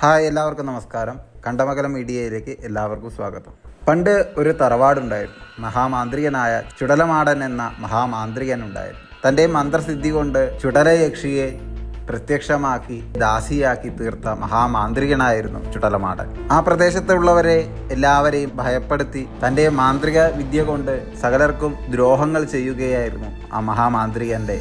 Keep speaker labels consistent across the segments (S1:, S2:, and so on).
S1: Hi എല്ലാവർക്കും നമസ്കാരം. കണ്ടമകലം മീഡിയയിലേക്ക് എല്ലാവർക്കും സ്വാഗതം. പണ്ട് ഒരു തറവാടുണ്ടായിരുന്നു. മഹാമാന്ത്രികനായ ചുടലമാടൻ എന്ന മഹാമാന്ത്രികൻ ഉണ്ടായിരുന്നു തന്റെ മന്ത്രസിദ്ധി കൊണ്ട് ചുടലയക്ഷിയെ പ്രത്യക്ഷമാക്കി ദാസിയാക്കി തീർത്ത മഹാമാന്ത്രികനായിരുന്നു ചുടലമാടൻ. ആ പ്രദേശത്തുള്ളവരെ എല്ലാവരെയും ഭയപ്പെടുത്തി തന്റെ മാന്ത്രിക വിദ്യ കൊണ്ട് സകലർക്കും ദ്രോഹങ്ങൾ ചെയ്യുകയായിരുന്നു ആ മഹാമാന്ത്രികന്റെ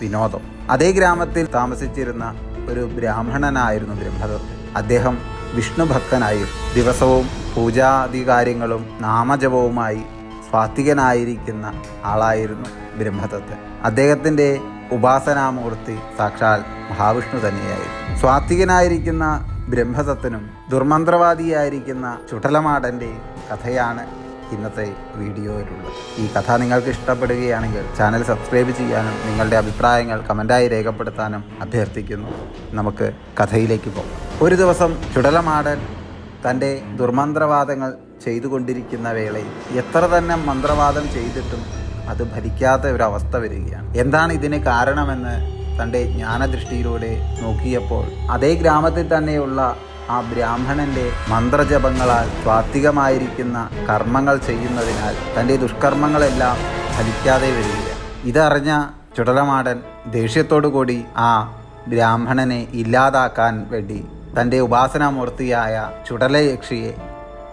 S1: വിനോദം. അതേ ഗ്രാമത്തിൽ താമസിച്ചിരുന്ന ഒരു ബ്രാഹ്മണനായിരുന്നു ബ്രഹ്മദത്തൻ അദ്ദേഹം വിഷ്ണു ഭക്തനായി ദിവസവും പൂജാദി കാര്യങ്ങളും നാമജപവുമായി സ്വാത്വികനായിരിക്കുന്ന ആളായിരുന്നു ബ്രഹ്മദത്തൻ അദ്ദേഹത്തിന്റെ ഉപാസനാമൂർത്തി സാക്ഷാൽ മഹാവിഷ്ണു തന്നെയായിരുന്നു സ്വാത്വികനായിരിക്കുന്ന ബ്രഹ്മദത്തനും ദുർമന്ത്രവാദിയായിരിക്കുന്ന ചുടലമാടന്റെ കഥയാണ് ഇന്നത്തെ വീഡിയോയിലുള്ളത്. ഈ കഥ നിങ്ങൾക്ക് ഇഷ്ടപ്പെടുകയാണെങ്കിൽ ചാനൽ സബ്സ്ക്രൈബ് ചെയ്യാനും നിങ്ങളുടെ അഭിപ്രായങ്ങൾ കമന്റായി രേഖപ്പെടുത്താനും അഭ്യർത്ഥിക്കുന്നു. നമുക്ക് കഥയിലേക്ക് പോകാം. ഒരു ദിവസം ചുടലമാടൻ തന്റെ ദുർമന്ത്രവാദങ്ങൾ ചെയ്തുകൊണ്ടിരിക്കുന്ന വേളയിൽ എത്ര തന്നെ മന്ത്രവാദം ചെയ്തിട്ടും അത് ഭരിക്കാത്ത ഒരു അവസ്ഥ വരികയാണ്. എന്താണ് ഇതിന് കാരണമെന്ന് തന്റെ ജ്ഞാനദൃഷ്ടിയിലൂടെ നോക്കിയപ്പോൾ അതേ ഗ്രാമത്തിൽ തന്നെയുള്ള ആ ബ്രാഹ്മണന്റെ മന്ത്രജപങ്ങളാൽ സ്വാത്വികമായിരിക്കുന്ന കർമ്മങ്ങൾ ചെയ്യുന്നതിനാൽ തന്റെ ദുഷ്കർമ്മങ്ങളെല്ലാം ഫലിക്കാതെ വരികയാണ് ഇതറിഞ്ഞ ചുടലമാടൻ ദേഷ്യത്തോടു കൂടി ആ ബ്രാഹ്മണനെ ഇല്ലാതാക്കാൻ വേണ്ടി തന്റെ ഉപാസനാമൂർത്തിയായ ചുടലയക്ഷിയെ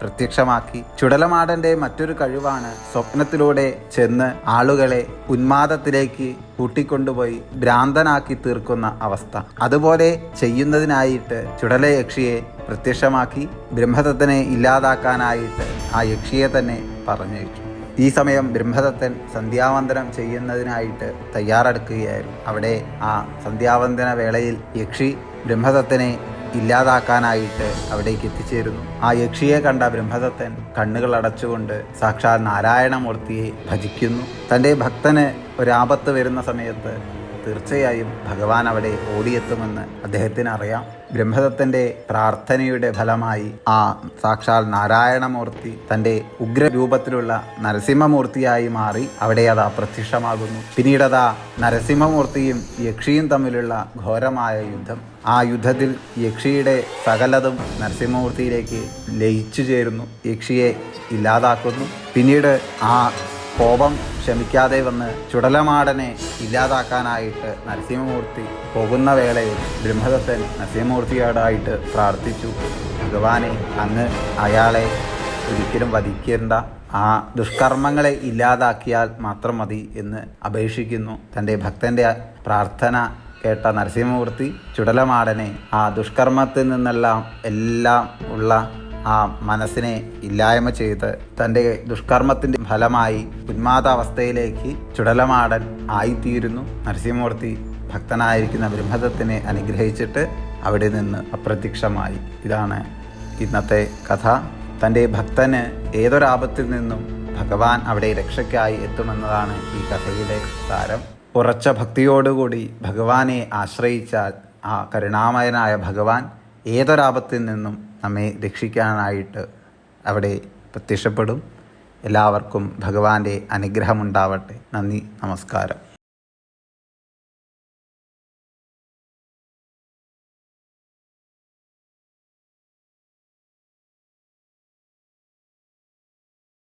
S1: പ്രത്യക്ഷമാക്കി ചുടലമാടന്റെ മറ്റൊരു കഴിവാണ് സ്വപ്നത്തിലൂടെ ചെന്ന് ആളുകളെ ഉന്മാദത്തിലേക്ക് കൂട്ടിക്കൊണ്ടുപോയി ഭ്രാന്തനാക്കി തീർക്കുന്ന അവസ്ഥ. അതുപോലെ ചെയ്യുന്നതിനായിട്ട് ചുടലയക്ഷിയെ പ്രത്യക്ഷമാക്കി ബ്രഹ്മദത്തനെ ഇല്ലാതാക്കാനായിട്ട് ആ യക്ഷിയെ തന്നെ പറഞ്ഞയച്ചു. ഈ സമയം ബ്രഹ്മദത്തൻ സന്ധ്യാവന്തനം ചെയ്യുന്നതിനായിട്ട് തയ്യാറെടുക്കുകയായിരുന്നു. അവിടെ ആ സന്ധ്യാവന്തന വേളയിൽ യക്ഷി ബ്രഹ്മദത്തനെ ഇല്ലാതാക്കാനായിട്ട് അവിടേക്ക് എത്തിച്ചേരുന്നു. ആ യക്ഷിയെ കണ്ട ബ്രഹ്മദത്തൻ കണ്ണുകൾ അടച്ചുകൊണ്ട് സാക്ഷാൽ നാരായണമൂർത്തിയെ ഭജിക്കുന്നു. തന്റെ ഭക്തന് ഒരാപത്ത് വരുന്ന സമയത്ത് തീർച്ചയായും ഭഗവാൻ അവിടെ ഓടിയെത്തുമെന്ന് അദ്ദേഹത്തിന് അറിയാം ബ്രഹ്മദത്തന്റെ പ്രാർത്ഥനയുടെ ഫലമായി ആ സാക്ഷാൽ നാരായണമൂർത്തി തന്റെ ഉഗ്രരൂപത്തിലുള്ള നരസിംഹമൂർത്തിയായി മാറി അവിടെ അത് അപ്രത്യക്ഷമാകുന്നു. പിന്നീട് അതാ നരസിംഹമൂർത്തിയും യക്ഷിയും തമ്മിലുള്ള ഘോരമായ യുദ്ധം. ആ യുദ്ധത്തിൽ യക്ഷിയുടെ സകലതും നരസിംഹമൂർത്തിയിലേക്ക് ലയിച്ചു ചേരുന്നു. യക്ഷിയെ ഇല്ലാതാക്കുന്നു. പിന്നീട് ആ കോപം ക്ഷമിക്കാതെ വന്ന് ചുടലമാടനെ ഇല്ലാതാക്കാനായിട്ട് നരസിംഹമൂർത്തി പോകുന്ന വേളയിൽ ബ്രഹ്മദത്തൻ നരസിംഹമൂർത്തിയോടായിട്ട് പ്രാർത്ഥിച്ചു. ഭഗവാനെ അങ്ങ് അയാളെ ഒരിക്കലും വധിക്കേണ്ട. ആ ദുഷ്കർമ്മങ്ങളെ ഇല്ലാതാക്കിയാൽ മാത്രം മതി എന്ന് അപേക്ഷിക്കുന്നു. തന്റെ ഭക്തന്റെ പ്രാർത്ഥന കേട്ട നരസിംഹമൂർത്തി ചുടലമാടനെ ആ ദുഷ്കർമ്മത്തിൽ നിന്നെല്ലാം എല്ലാം ഉള്ള ആ മനസ്സിനെ ഇല്ലായ്മ ചെയ്ത് തന്റെ ദുഷ്കർമ്മത്തിന്റെ ഫലമായി ഉന്മാദാവസ്ഥയിലേക്ക് ചുടലമാടൻ ആയിത്തീരുന്നു. നരസിംഹമൂർത്തി ഭക്തനായിരിക്കുന്ന ബ്രഹ്മദത്തിനെ അനുഗ്രഹിച്ചിട്ട് അവിടെ നിന്ന് അപ്രത്യക്ഷമായി. ഇതാണ് ഇന്നത്തെ കഥ. തന്റെ ഭക്തന് ഏതൊരാപത്തിൽ നിന്നും ഭഗവാൻ അവിടെ രക്ഷയ്ക്കായി എത്തുമെന്നതാണ് ഈ കഥയുടെ സാരം. ഉറച്ച ഭക്തിയോടുകൂടി ഭഗവാനെ ആശ്രയിച്ചാൽ ആ കരുണാമയനായ ഭഗവാൻ ഏതൊരാപത്തിൽ നിന്നും നമ്മെ രക്ഷിക്കാനായിട്ട് അവിടെ പ്രത്യക്ഷപ്പെടും. എല്ലാവർക്കും ഭഗവാന്റെ അനുഗ്രഹമുണ്ടാവട്ടെ. നന്ദി നമസ്കാരം.